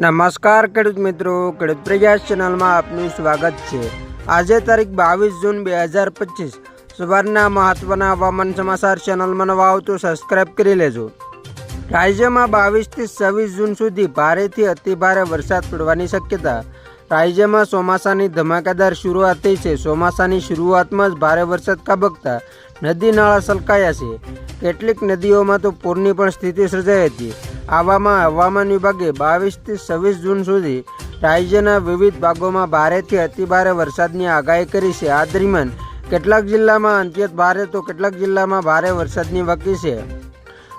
નમસ્કાર ખેડૂત મિત્રો, ખેડૂત પ્રયાસ ચેનલમાં આપનું સ્વાગત છે. આજે તારીખ બાવીસ જૂન બે હજાર પચીસ. સવારના મહત્વના હવામાન સમાચાર ચેનલમાં નવા આવતું સબસ્ક્રાઇબ કરી લેજો. રાજ્યમાં બાવીસથી છવ્વીસ જૂન સુધી ભારેથી અતિભારે વરસાદ પડવાની શક્યતા. રાજ્યમાં ચોમાસાની ધમાકેદાર શરૂઆત થઈ છે. ચોમાસાની શરૂઆતમાં જ ભારે વરસાદ ખાબકતા નદી નાળા સલકાયા છે. કેટલીક નદીઓમાં તો પૂરની પણ સ્થિતિ સર્જાઈ હતી. આવામાં હવામાન વિભાગે બાવીસથી છવ્વીસ જૂન સુધી રાજ્યના વિવિધ ભાગોમાં ભારેથી અતિભારે વરસાદની આગાહી કરી છે. આ દરમિયાન કેટલાક જિલ્લામાં અંત્યત ભારે તો કેટલાક જિલ્લામાં ભારે વરસાદની વકી છે.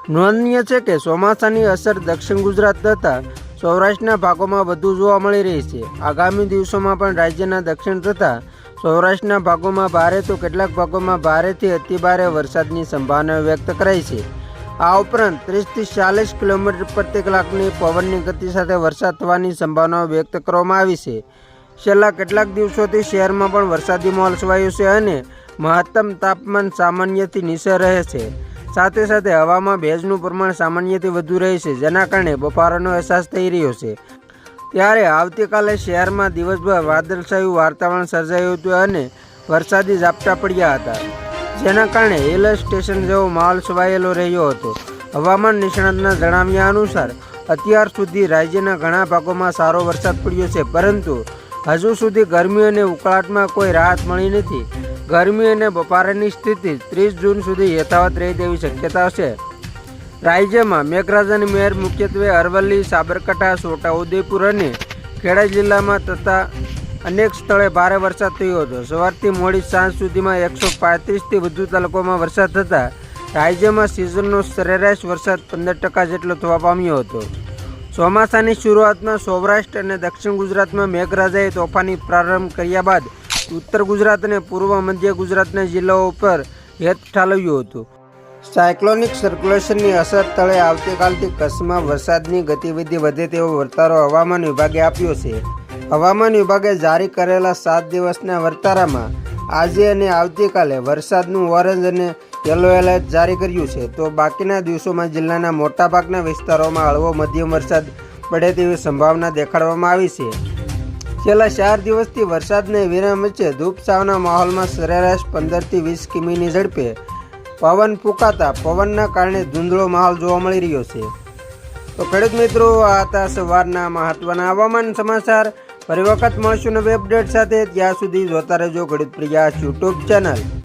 નોંધનીય છે કે ચોમાસાની અસર દક્ષિણ ગુજરાત તથા સૌરાષ્ટ્રના ભાગોમાં વધુ જોવા મળી રહી છે. આગામી દિવસોમાં પણ રાજ્યના દક્ષિણ તથા સૌરાષ્ટ્રના ભાગોમાં ભારે તો કેટલાક ભાગોમાં ભારેથી અતિભારે વરસાદની સંભાવના વ્યક્ત કરાઈ છે. આ ઉપરાંત ત્રીસથી ચાલીસ કિલોમીટર પ્રતિ કલાકની પવનની ગતિ સાથે વરસાદ થવાની સંભાવના વ્યક્ત કરવામાં આવી છે. છેલ્લા કેટલાક દિવસોથી શહેરમાં પણ વરસાદી માહોલ છવાયો છે અને મહત્તમ તાપમાન સામાન્યથી નીચે રહે છે. સાથે સાથે હવામાં ભેજનું પ્રમાણ સામાન્યથી વધુ રહે છે, જેના કારણે બફારાનો અહેસાસ થઈ રહ્યો છે. ત્યારે આવતીકાલે શહેરમાં દિવસભર વાદળછાયું વાતાવરણ સર્જાયું હતું અને વરસાદી ઝાપટા પડ્યા હતા. જેના કારણે હિલ સ્ટેશન જેવો માહોલ છવાયેલો રહ્યો હતો. હવામાન નિષ્ણાતના જણાવ્યા અનુસાર, અત્યાર સુધી રાજ્યના ઘણા ભાગોમાં સારો વરસાદ પડ્યો છે, પરંતુ હજુ સુધી ગરમી અને ઉકળાટમાં કોઈ રાહત મળી નથી. ગરમી અને બપોરની સ્થિતિ ત્રીસ જૂન સુધી યથાવત રહે તેવી શક્યતા છે. રાજ્યમાં મેઘરાજાની મહેર મુખ્યત્વે અરવલ્લી, સાબરકાંઠા છોટાઉદેપુર અને ખેડા જિલ્લામાં તથા અનેક સ્થળે ભારે વરસાદ થયો હતો. સવારથી મોડી સાંજ સુધીમાં એકસો પાંત્રીસથી વધુ તાલુકામાં વરસાદ થતાં રાજ્યમાં સિઝનનો સરેરાશ વરસાદ પંદર ટકા જેટલો થવા પામ્યો હતો. ચોમાસાની શરૂઆતમાં સૌરાષ્ટ્ર અને દક્ષિણ ગુજરાતમાં મેઘરાજાએ તોફાની પ્રારંભ કર્યા બાદ ઉત્તર ગુજરાત અને પૂર્વ મધ્ય ગુજરાતના જિલ્લાઓ ઉપર હેત ઠાલવ્યું હતું. સાયક્લોનિક સર્ક્યુલેશનની અસર તળે આવતીકાલથી કચ્છમાં વરસાદની ગતિવિધિ વધે તેવો વર્તારો હવામાન વિભાગે આપ્યો છે. હવામાન વિભાગે જારી કરેલા સાત દિવસના વર્તારામાં આજે અને આવતીકાલે વરસાદનું ઓરેન્જ અને યલો એલર્ટ જારી કર્યું છે. તો બાકીના દિવસોમાં જિલ્લાના મોટાભાગના વિસ્તારોમાં હળવો મધ્યમ વરસાદ પડે તેવી સંભાવના દેખાડવામાં આવી છે. છેલ્લા ચાર દિવસથી વરસાદને વિરામ વચ્ચે ધૂપ છાવના માહોલમાં સરેરાશ પંદરથી વીસ કિમીની ઝડપે પવન ફૂંકાતા પવનના કારણે ધૂંધળો માહોલ જોવા મળી રહ્યો છે. તો ખેડૂત મિત્રો, આ હતા સવારના મહત્વના હવામાન સમાચાર. ફરી વખત મળશું નવી અપડેટ સાથે. ત્યાં સુધી જોતા રહેજો ખેડૂત પ્રિયા યુટ્યુબ ચેનલ.